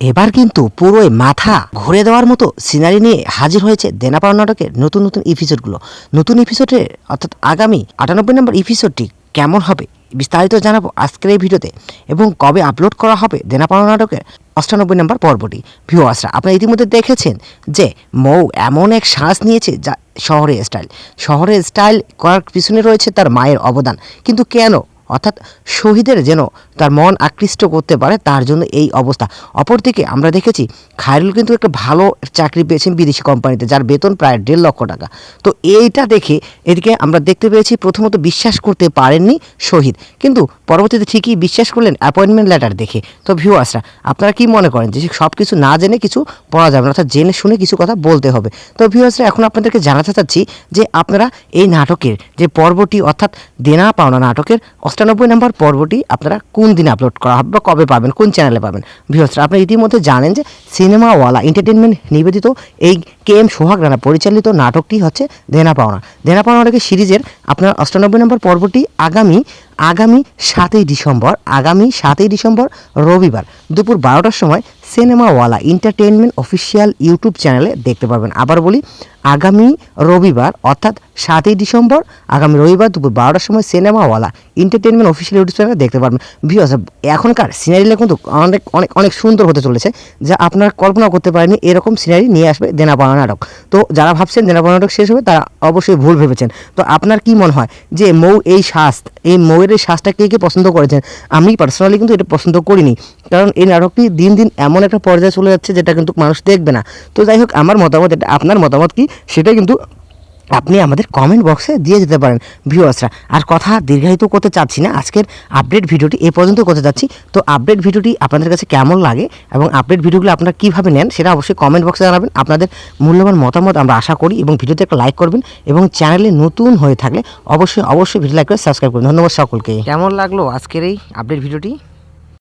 এবার কিন্তু পুরোই মাথা ঘুরে দেওয়ার মতো সিনারি নিয়ে হাজির হয়েছে দেনাপাড়া নাটকের নতুন নতুন এপিসোডগুলো নতুন এপিসোডে অর্থাৎ আগামী আটানব্বই নম্বর এপিসোডটি কেমন হবে বিস্তারিত জানাব আজকের এই ভিডিওতে। এবং কবে আপলোড করা হবে দেনাপাড়া নাটকের অষ্টানব্বই নম্বর পর্বটি। ভিউয়ার্সরা, আপনারা ইতিমধ্যে দেখেছেন যে মৌ এমন এক শ্বাস নিয়েছে যা শহরের স্টাইল শহরের স্টাইল করার পিছনে রয়েছে তার মায়ের অবদান। কিন্তু কেন অর্থাৎ শহীদের যেন তার মন আকৃষ্ট করতে পারে, তার জন্য এই অবস্থা। অপরদিকে আমরা দেখেছি, খায়রুল কিন্তু একটা ভালো চাকরি পেয়েছেন বিদেশি কোম্পানিতে, যার বেতন প্রায় দেড় লক্ষ টাকা। তো এইটা দেখে এদিকে আমরা দেখতে পেয়েছি, প্রথমত বিশ্বাস করতে পারেননি শহীদ। কিন্তু পরবর্তীতে ঠিকই বিশ্বাস করলেন অ্যাপয়েন্টমেন্ট লেটার দেখে। তো ভিউয়ার্সরা আপনারা কি মনে করেন যে সব কিছু না জেনে কিছু পড়া যাবে না, অর্থাৎ জেনে শুনে কিছু কথা বলতে হবে? তো ভিউয়ার্সরা এখন আপনাদেরকে জানাতে চাচ্ছি যে আপনারা এই নাটকের যে পর্বটি, অর্থাৎ দেনা পাওনা নাটকের অষ্টানব্বই নম্বর পর্বটি আপনারা কোন দিনে আপলোড করা হবে বা কবে পাবেন, কোন চ্যানেলে পাবেন? বৃহস্পতি আপনারা ইতিমধ্যে জানেন যে সিনেমাওয়ালা এন্টারটেনমেন্ট নিবেদিত এই কে এম সোহাগ রানা পরিচালিত নাটকটি হচ্ছে দেনা পাওনা। দেনা পাওনা নাটকের সিরিজের আপনার অষ্টানব্বই নম্বর পর্বটি আগামী আগামী সাতই ডিসেম্বর, আগামী সাতই ডিসেম্বর রবিবার দুপুর বারোটার সময় সিনেমাওয়ালা এন্টারটেনমেন্ট অফিসিয়াল ইউটিউব চ্যানেলে দেখতে পারবেন। আবার বলি, আগামী রবিবার, অর্থাৎ সাতই ডিসেম্বর, আগামী রবিবার দুপুর বারোটার সময় সিনেমাওয়ালা এন্টারটেনমেন্ট অফিসিয়াল ইউটিউব চ্যানেলে দেখতে পারবেন। ভিউয়ার্স এখনকার সিনারিগুলো কিন্তু অনেক অনেক অনেক সুন্দর হতে চলেছে, যা আপনারা কল্পনা করতে পারেনি এরকম সিনারি নিয়ে আসবে দেনাপাড়া নাটক। তো যারা ভাবছেন দেনাপাড়া নাটক শেষ হবে, তারা অবশ্যই ভুল ভেবেছেন। তো আপনার কি মনে হয় যে মৌ এই শ্বাস এই মৌয়ের এই শ্বাসটা কে কে পছন্দ করেছেন? আমি পার্সোনালি কিন্তু এটা পছন্দ করিনি, কারণ এই নাটকটি দিন দিন এমন একটা পর্যায়ে চলে যাচ্ছে যেটা কিন্তু মানুষ দেখবে না। তো যাই হোক, আমার মতামত এটা, আপনার মতামত কি? সেটা কিন্তু আপনি আমাদের কমেন্ট বক্সে দিয়ে যেতে পারেন ভিউয়ার্সরা আর কথা দীর্ঘায়িত করতে চাচ্ছি না, আজকের আপডেট ভিডিওটি এ পর্যন্ত করতে চাচ্ছি তো আপডেট ভিডিওটি আপনাদের কাছে কেমন লাগে এবং আপডেট ভিডিওগুলো আপনারা কীভাবে নেন সেটা অবশ্যই কমেন্ট বক্সে জানাবেন। আপনাদের মূল্যবান মতামত আমরা আশা করি এবং ভিডিওতে একটা লাইক করবেন এবং চ্যানেলে নতুন হয়ে থাকলে অবশ্যই অবশ্যই ভিডিও লাইক করে সাবস্ক্রাইব করবেন। ধন্যবাদ সকলকে। কেমন লাগল আজকের এই আপডেট ভিডিওটি?